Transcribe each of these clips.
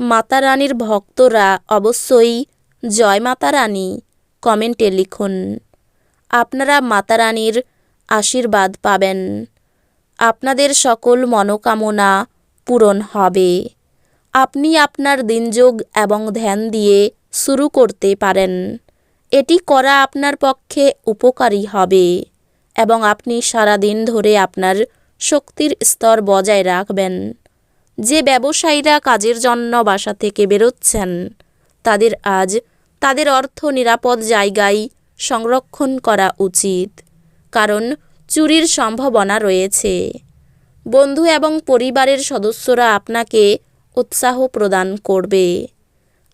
মাতা রানীর ভক্তরা অবশ্যই জয় মাতা রানী কমেন্টে লিখুন। আপনারা মাতা রানীর আশীর্বাদ পাবেন। আপনাদের সকল মনোকামনা পূরণ হবে। আপনি আপনার দিনযোগ এবং ধ্যান দিয়ে শুরু করতে পারেন। এটি করা আপনার পক্ষে উপকারী হবে এবং আপনি সারা দিন ধরে আপনার শক্তির স্তর বজায় রাখবেন। যে ব্যবসায়ীরা কাজের জন্য বাসা থেকে বেরোচ্ছেন, তাদের আজ তাদের অর্থ নিরাপদ জায়গায় সংরক্ষণ করা উচিত, কারণ চুরির সম্ভাবনা রয়েছে। বন্ধু এবং পরিবারের সদস্যরা আপনাকে উৎসাহ প্রদান করবে।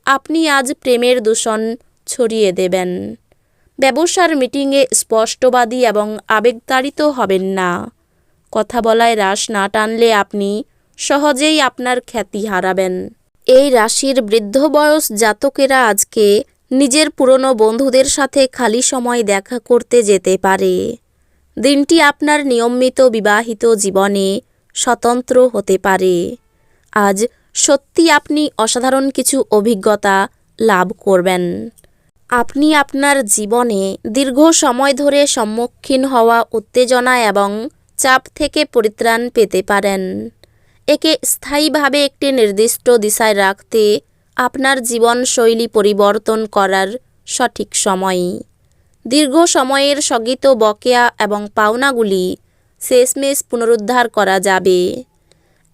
আপনি আজ প্রেমের দূষণ ছড়িয়ে দেবেন। ব্যবসার মিটিংয়ে স্পষ্টবাদী এবং আবেগতাড়িত হবেন না। কথা বলায় রাশ না টানলে আপনি সহজেই আপনার খ্যাতি হারাবেন। এই রাশির বৃদ্ধ বয়স জাতকেরা আজকে নিজের পুরনো বন্ধুদের সাথে খালি সময় দেখা করতে যেতে পারে। দিনটি আপনার নিয়মিত বিবাহিত জীবনে স্বতন্ত্র হতে পারে। আজ সত্যি আপনি অসাধারণ কিছু অভিজ্ঞতা লাভ করবেন। আপনি আপনার জীবনে দীর্ঘ সময় ধরে সম্মুখীন হওয়া উত্তেজনা এবং চাপ থেকে পরিত্রাণ পেতে পারেন। একে স্থায়ীভাবে একটি নির্দিষ্ট দিশায় রাখতে আপনার জীবনশৈলী পরিবর্তন করার সঠিক সময়। দীর্ঘ সময়ের স্থগিত বকেয়া এবং পাওনাগুলি শেষমেশ পুনরুদ্ধার করা যাবে।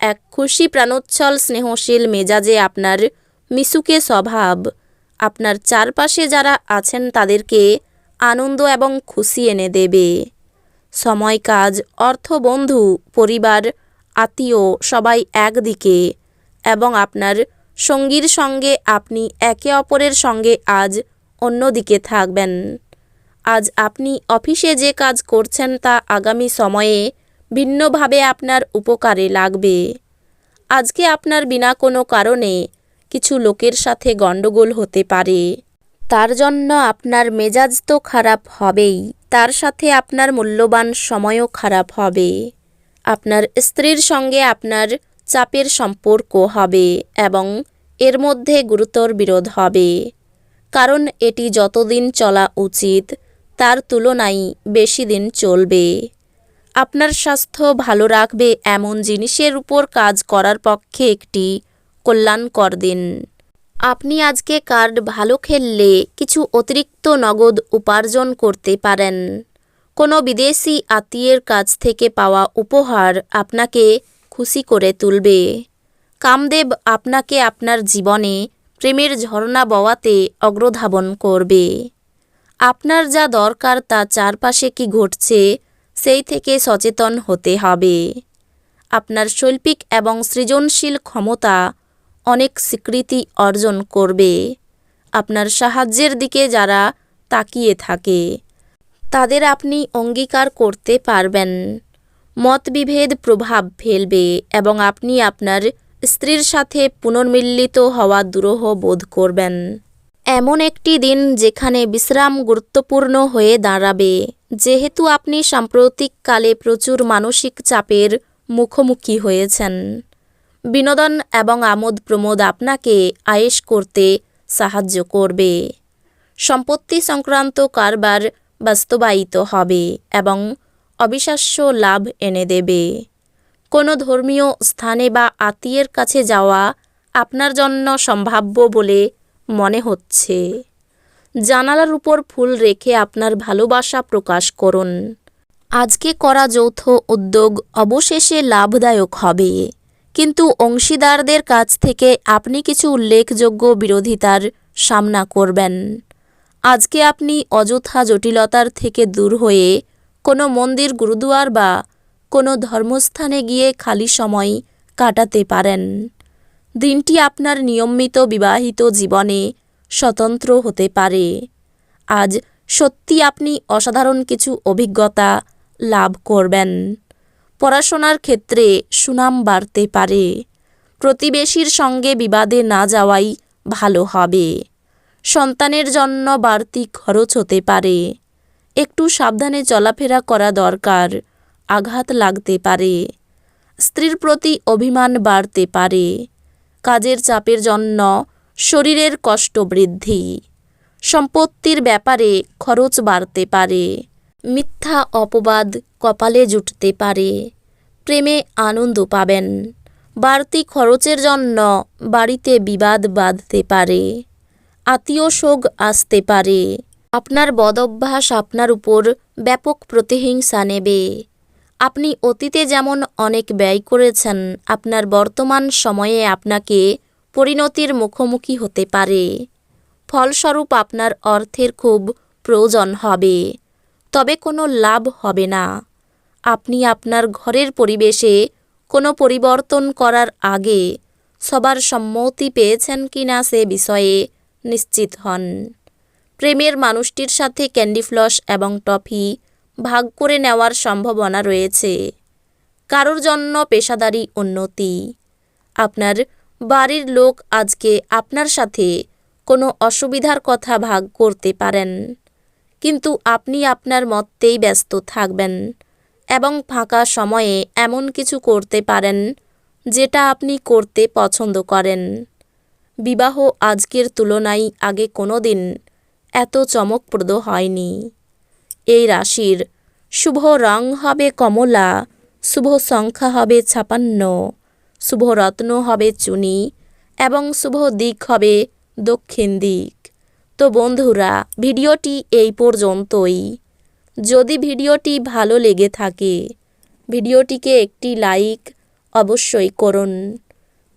এক খুশি প্রাণোচ্ছল স্নেহশীল মেজাজে আপনার মিশুকে স্বভাব, আপনার চারপাশে যারা আছেন তাদেরকে আনন্দ এবং খুশি এনে দেবে। সময় কাজ অর্থ বন্ধু পরিবার আত্মীয় সবাই একদিকে এবং আপনার সঙ্গীর সঙ্গে আপনি একে অপরের সঙ্গে আজ অন্যদিকে থাকবেন। আজ আপনি অফিসে যে কাজ করছেন তা আগামী সময়ে ভিন্নভাবে আপনার উপকারে লাগবে। আজকে আপনার বিনা কোনো কারণে কিছু লোকের সাথে গণ্ডগোল হতে পারে। তার জন্য আপনার মেজাজ তো খারাপ হবেই, তার সাথে আপনার মূল্যবান সময়ও খারাপ হবে। আপনার স্ত্রীর সঙ্গে আপনার চাপের সম্পর্ক হবে এবং এর মধ্যে গুরুতর বিরোধ হবে। কারণ এটি যতদিন চলা উচিত, তার তুলনায় বেশি দিন চলবে। আপনার স্বাস্থ্য ভালো রাখবে এমন জিনিসের উপর কাজ করার পক্ষে একটি কল্যাণকর দিন। আপনি আজকে কার্ড ভালো খেললে কিছু অতিরিক্ত নগদ উপার্জন করতে পারেন। কোনো বিদেশি আত্মীয়ের কাছ থেকে পাওয়া উপহার আপনাকে খুশি করে তুলবে। কামদেব আপনাকে আপনার জীবনে প্রেমের ঝর্ণা বওয়াতে অগ্রধাবন করবে। আপনার যা দরকার তা চারপাশে কি ঘটছে, সেই থেকে সচেতন হতে হবে। আপনার শৈল্পিক এবং সৃজনশীল ক্ষমতা অনেক স্বীকৃতি অর্জন করবে। আপনার সাহায্যের দিকে যারা তাকিয়ে থাকে তাদের আপনি অঙ্গীকার করতে পারবেন। মতবিভেদ প্রভাব ফেলবে এবং আপনি আপনার স্ত্রীর সাথে পুনর্মিলিত হওয়া দুরূহ বোধ করবেন। এমন একটি দিন যেখানে বিশ্রাম গুরুত্বপূর্ণ হয়ে দাঁড়াবে, যেহেতু আপনি সাম্প্রতিককালে প্রচুর মানসিক চাপের মুখোমুখি হয়েছেন। বিনোদন এবং আমোদ প্রমোদ আপনাকে আয়েশ করতে সাহায্য করবে। সম্পত্তি সংক্রান্ত কারবার বাস্তবায়িত হবে এবং অবিশ্বাস্য লাভ এনে দেবে। কোনো ধর্মীয় স্থানে বা আত্মীয়ের কাছে যাওয়া আপনার জন্য সম্ভাব্য বলে মনে হচ্ছে। জানালার উপর ফুল রেখে আপনার ভালোবাসা প্রকাশ করুন। আজকে করা যৌথ উদ্যোগ অবশেষে লাভদায়ক হবে। কিন্তু অংশীদারদের কাছ থেকে আপনি কিছু উল্লেখযোগ্য বিরোধিতার সামনা করবেন। আজকে আপনি অযথা জটিলতার থেকে দূর হয়ে কোনো মন্দির, গুরুদুয়ার বা কোনো ধর্মস্থানে গিয়ে খালি সময় কাটাতে পারেন। দিনটি আপনার নিয়মিত বিবাহিত জীবনে স্বতন্ত্র হতে পারে। আজ সত্যি আপনি অসাধারণ কিছু অভিজ্ঞতা লাভ করবেন। পড়াশোনার ক্ষেত্রে সুনাম বাড়তে পারে। প্রতিবেশীর সঙ্গে বিবাদে না যাওয়াই ভালো হবে। সন্তানের জন্য বাড়তি খরচ হতে পারে। একটু সাবধানে চলাফেরা করা দরকার, আঘাত লাগতে পারে। স্ত্রীর প্রতি অভিমান বাড়তে পারে। কাজের চাপের জন্য শরীরের কষ্ট বৃদ্ধি। সম্পত্তির ব্যাপারে খরচ বাড়তে পারে। মিথ্যা অপবাদ কপালে জুটতে পারে। প্রেমে আনন্দ পাবেন। বাড়তি খরচের জন্য বাড়িতে বিবাদ বাঁধতে পারে। আত্মীয় শোক আসতে পারে। আপনার বদভ্যাস আপনার উপর ব্যাপক প্রতিহিংসা নেবে। আপনি অতীতে যেমন অনেক ব্যয় করেছেন, আপনার বর্তমান সময়ে আপনাকে পরিণতির মুখোমুখি হতে পারে। ফলস্বরূপ আপনার অর্থের খুব প্রয়োজন হবে, তবে কোনো লাভ হবে না। আপনি আপনার ঘরের পরিবেশে কোনো পরিবর্তন করার আগে সবার সম্মতি পেয়েছেন কিনা সে বিষয়ে নিশ্চিত হন। প্রেমের মানুষটির সাথে ক্যান্ডি ফ্লস এবং টফি ভাগ করে নেওয়ার সম্ভাবনা রয়েছে। কারোর জন্য পেশাদারি উন্নতি। আপনার বাড়ির লোক আজকে আপনার সাথে কোনো অসুবিধার কথা ভাগ করতে পারেন, কিন্তু আপনি আপনার মতেই ব্যস্ত থাকবেন এবং ফাঁকা সময়ে এমন কিছু করতে পারেন যেটা আপনি করতে পছন্দ করেন। বিবাহ আজকের তুলনায় আগে কোনো দিন এত চমকপ্রদ হয়নি। এই রাশির শুভ রং হবে কমলা, শুভ সংখ্যা হবে ছাপান্ন, শুভ রত্ন হবে চুনি এবং শুভ দিক হবে দক্ষিণ দিক। তো বন্ধুরা, ভিডিওটি এই পর্যন্তই। যদি ভিডিওটি ভালো লেগে থাকে, ভিডিওটিকে একটি লাইক অবশ্যই করুন।